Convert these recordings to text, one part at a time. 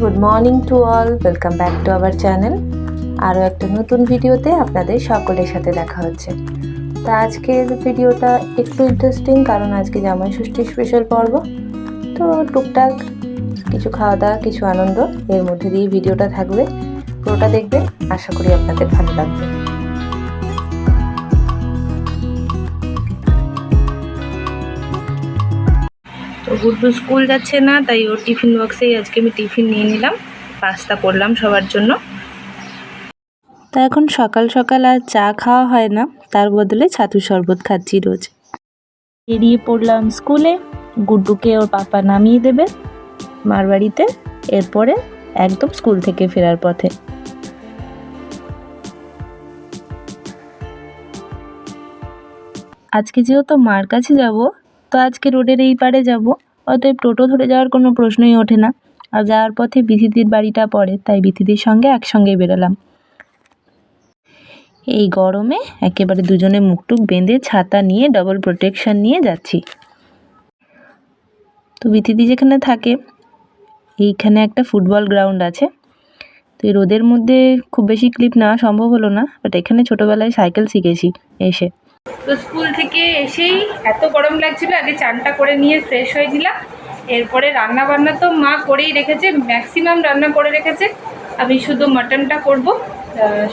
Good morning to all welcome back to our channel আরও একটা নতুন ভিডিওতে আপনাদের সকলের সাথে দেখা হচ্ছে। তা আজকের ভিডিওটা একটু ইন্টারেস্টিং কারণ আজকে জামাই ষষ্ঠী স্পেশাল পর্ব। তো টুকটাক কিছু খাওয়া দাওয়া কিছু আনন্দ এর মধ্যে দিয়ে ভিডিওটা থাকবে। পুরোটা দেখবেন। আশা করি আপনাদের ভালো লাগবে। তো গুড্ডু স্কুল যাচ্ছে না, তাই ওর টিফিন বক্সেই আজকে আমি টিফিন নিয়ে নিলাম, পাস্তা করলাম সবার জন্য। তা এখন সকাল সকাল আর চা খাওয়া হয় না, তার বদলে ছাতু শরবত খাচ্ছি রোজ। বেরিয়ে পড়লাম স্কুলে, গুড্ডুকে ওর পাপা নামিয়ে দেবে মার বাড়িতে এরপরে একদম স্কুল থেকে ফেরার পথে। আজকে যেহেতু মার কাছে যাব তো আজকে রোডের এই পারে যাব। অতএব টোটো ধরে যাওয়ার কোনো প্রশ্নই ওঠে না। আর যাওয়ার পথে বিথিদির বাড়িটা পড়ে, তাই বিথিদির সঙ্গে একসঙ্গে বেরোলাম। এই গরমে একেবারে দুজনে মুখটুক বেঁধে ছাতা নিয়ে ডবল প্রোটেকশন নিয়ে যাচ্ছি। তো বিথিদি যেখানে থাকে, এইখানে একটা ফুটবল গ্রাউন্ড আছে। তো এই রোদের মধ্যে খুব বেশি ক্লিপ নেওয়া সম্ভব হলো না বাট এখানে ছোটোবেলায় সাইকেল শিখেছি এসে। তো স্কুল থেকে এসেই এত গরম লাগছিল, আগে চানটা করে নিয়ে ফ্রেশ হয়ে দিলাম এরপরে রান্না বান্না তো মা করেই রেখেছে ম্যাক্সিমাম রান্না করে রেখেছে। আমি শুধু মাটনটা করব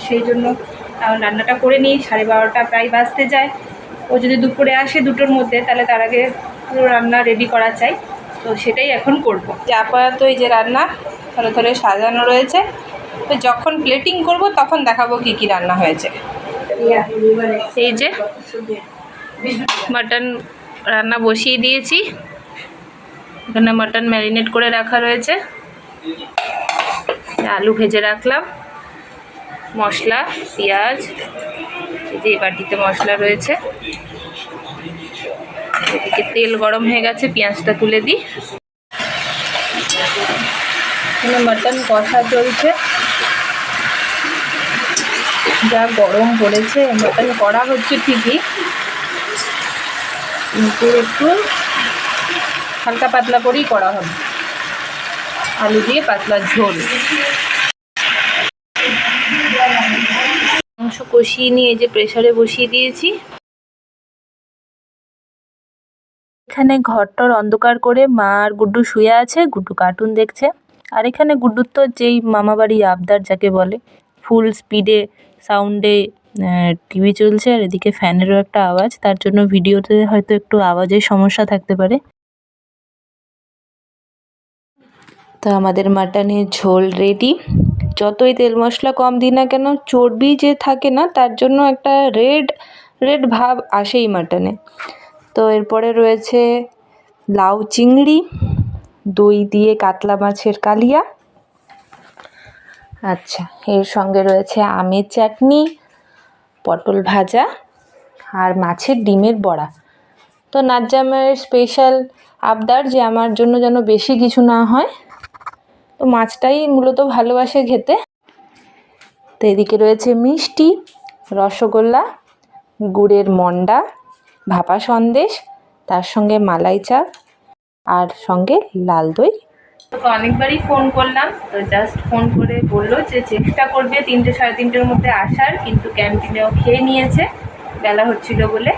সেই জন্য রান্নাটা করে নিই, সাড়ে বারোটা প্রায় বাজতে যায়। ও যদি দুপুরে আসে দুটোর মধ্যে, তাহলে তার আগে পুরো রান্না রেডি করা চাই। তো সেটাই এখন করব। যে আপাতত এই যে রান্না থরে ধরে সাজানো রয়েছে, তো যখন প্লেটিং করব, তখন দেখাবো কি কি রান্না হয়েছে। এই যে মাটন রান্না বসিয়ে দিয়েছি। এখানে মাটন ম্যারিনেট করে রাখা রয়েছে। আলু ভেজে রাখলাম। মশলা, পেঁয়াজ যে বাটিতে মশলা রয়েছে। এদিকে তেল গরম হয়ে গেছে, পেঁয়াজটা তুলে দিই। এখানে মাটন কষা চলছে। যা গরম পড়েছে মাটন করা হচ্ছে ঠিকই। কিন্তু একটু হালকা পাতলা করেই করা হবে। আলু দিয়ে পাতলা ঝোল। মাংস কষিয়ে নিয়ে যে প্রেসারে বসিয়ে দিয়েছি। এখানে ঘরটর অন্ধকার করে মা আর গুড্ডু শুয়ে আছে, গুড্ডু কার্টুন দেখছে। আর এখানে গুড্ডুর তো যেই মামাবাড়ি আবদার যাকে বলে ফুল স্পিডে সাউন্ডে টিভি চলছে আর এদিকে ফ্যানেরও একটা আওয়াজ। তার জন্য ভিডিওতে হয়তো একটু আওয়াজের সমস্যা থাকতে পারে। তো আমাদের মাটনের ঝোল রেডি যতই তেল মশলা কম দিই না কেন, চর্বি যে থাকে না, তার জন্য একটা রেড রেড ভাব আসেই মাটনে। তো এরপরে রয়েছে লাউ চিংড়ি, দই দিয়ে কাতলা মাছের কালিয়া আচ্ছা এর সঙ্গে রয়েছে আমের চাটনি, পটল ভাজা আর মাছের ডিমের বড়া। তো নাজ্জামের স্পেশাল আবদার যে আমার জন্য যেন বেশি কিছু না হয়, তো মাছটাই মূলত ভালোবাসে খেতে। তো এদিকে রয়েছে মিষ্টি, রসগোল্লা, গুড়ের মন্ডা, ভাপা সন্দেশ, তার সঙ্গে মালাই চা আর সঙ্গে লাল দই। তো অনেকবারই ফোন করলাম, তো জাস্ট ফোন করে বলল যে চেষ্টা করবে তিনটে সাড়ে তিনটের মধ্যে আসার, কিন্তু ক্যান্টিনেও খেয়ে নিয়েছে, বেলা হচ্ছিল বলে।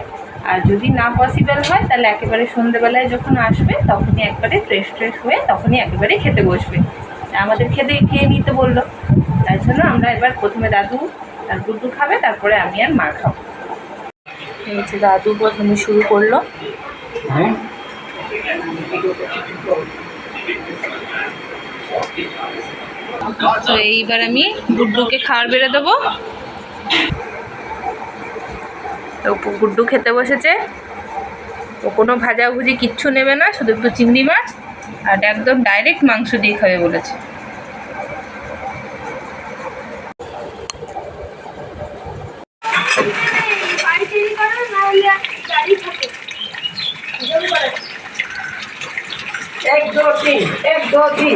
আর যদি না পসিবল হয়, তাহলে একেবারে সন্ধ্যেবেলায় যখন আসবে, তখনই একবারে ফ্রেশ ট্রেশ হয়ে তখনই একেবারে খেতে বসবে। আমাদের খেতে খেয়ে নিতে বলল। তাই জন্য আমরা এবার প্রথমে দাদু আর গুড্ডু খাবে, তারপরে আমি আর মা খাব। দাদু প্রথমে শুরু করল। তো এইবার আমি গুড্ডুকে খাবার বেড়ে দেবো। তো গুড্ডু খেতে বসেছে। ও কোনো ভাজাভুজি কিচ্ছু নেবে না শুধু একটু চিংড়ি মাছ আর একদম ডাইরেক্ট মাংস দিয়ে খাবে বলেছে। এক দো তিন এক দো তিন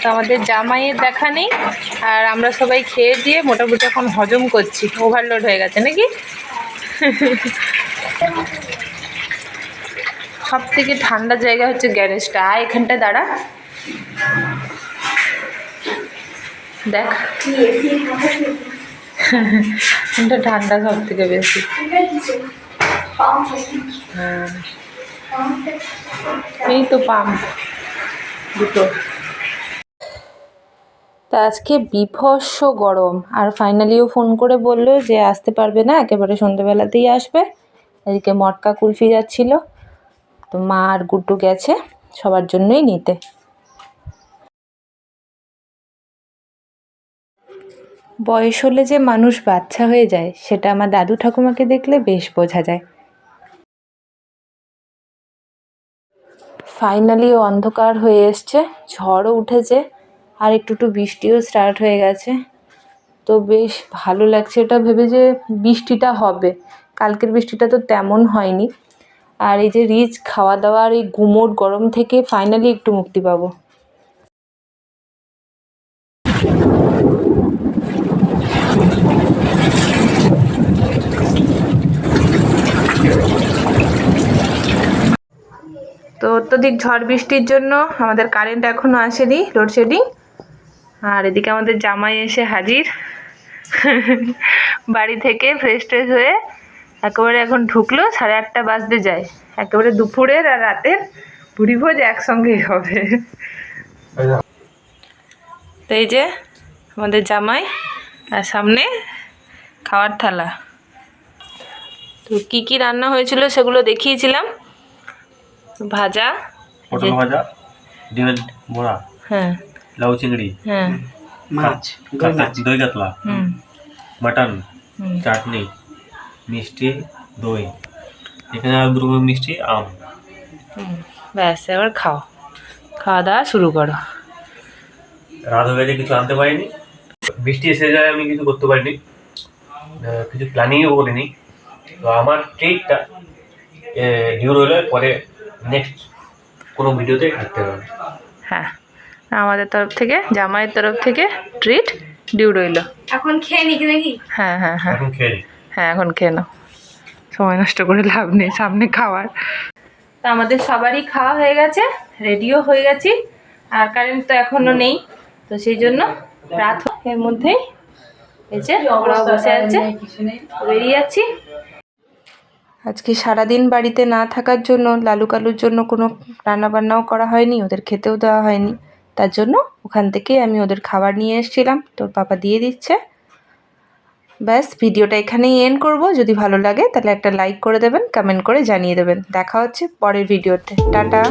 তো আমাদের জামাইয়ের দেখা নেই আর আমরা সবাই খেয়ে দিয়ে মোটামুটি এখন হজম করছি ওভারলোড হয়ে গেছে নাকি? সব থেকে ঠান্ডা জায়গা হচ্ছে গ্যারেজটা। আয় এখানটায় দাঁড়া। দেখ। এটা ঠান্ডা সব থেকে বেশি? এই তো পাম্প দুটো। তা আজকে বিভৎস গরম। আর ফাইনালিও ফোন করে বলল যে আসতে পারবে না, একেবারে সন্ধ্যেবেলাতেই আসবে। এদিকে মটকা কুলফি যাচ্ছিল। তো মা আর গুড্ডু গেছে সবার জন্যই নিতে। বয়স হলে যে মানুষ বাচ্চা হয়ে যায়, সেটা আমার দাদু ঠাকুমাকে দেখলে বেশ বোঝা যায়। ফাইনালি অন্ধকার হয়ে এসছে, ঝড়ও উঠেছে, আর একটু একটু বৃষ্টিও স্টার্ট হয়ে গেছে। তো বেশ ভালো লাগছে এটা ভেবে যে বৃষ্টিটা হবে। কালকের বৃষ্টিটা তো তেমন হয়নি। আর এই যে রিচ খাওয়া দাওয়া আর এই গুমোট গরম থেকে ফাইনালি একটু মুক্তি পাবো। তো অত্যধিক ঝড় বৃষ্টির জন্য আমাদের কারেন্ট এখনও আসেনি লোডশেডিং আর এদিকে আমাদের জামাই এসে হাজির। বাড়ি থেকে ফ্রেশ ট্রেশ হয়ে একেবারে এখন ঢুকলো, সাড়ে আটটা বাজতে যায়। একেবারে দুপুরের আর রাতের ভুড়ি ভোজ একসঙ্গেই হবে। তো এই যে আমাদের জামাই আর সামনে খাওয়ার থালা। তো কী কী রান্না হয়েছিল সেগুলো দেখিয়েছিলাম। ভাজা পটল ভাজা ডিমের বড়া হ্যাঁ। লাউ চিংড়ি হ্যাঁ। মাছ দই কাতলা হুম। মাটন চাটনি মিষ্টি দই। এখানে আর দুটো মিষ্টি আম। ব্যাস এবার খাও। খাওয়া দাওয়া শুরু করো। রাত হয়ে কিছু আনতে পারিনি। বৃষ্টি এসে যায় আমি কিছু করতে পারিনি। কিছু প্ল্যানিংও করিনি। তো আমার ট্রিটটা ডিউ রইল পরে নেক্সট কোনো ভিডিওতে দেখতে পারবে হ্যাঁ আমাদের তরফ থেকে জামাইয়ের তরফ থেকে ট্রিট ডিউ রইল। এখন খেয়ে নিকি নাকি হ্যাঁ হ্যাঁ হ্যাঁ। এখন খেয়ে হ্যাঁ এখন খেয়ে নাও। সময় নষ্ট করে লাভ নেই সামনে খাওয়ার। তা আমাদের সবারই খাওয়া হয়ে গেছে রেডিও হয়ে গেছি আর কারেন্ট তো এখনও নেই তো সেই জন্য রাত এর মধ্যেই এই যে বসে আছে বেরিয়ে যাচ্ছি। আজকে সারাদিন বাড়িতে না থাকার জন্য, লালু কালুর জন্য কোনো রান্নাবান্নাও করা হয়নি, ওদের খেতেও দেওয়া হয়নি। তার জন্য ওখান থেকেই আমি ওদের খাবার নিয়ে এসেছিলাম, তোর পাপা দিয়ে দিচ্ছে। ব্যাস, ভিডিওটা এখানেই এন্ড করব। যদি ভালো লাগে, তাহলে একটা লাইক করে দেবেন কমেন্ট করে জানিয়ে দেবেন। দেখা হচ্ছে পরের ভিডিওতে। টাটা!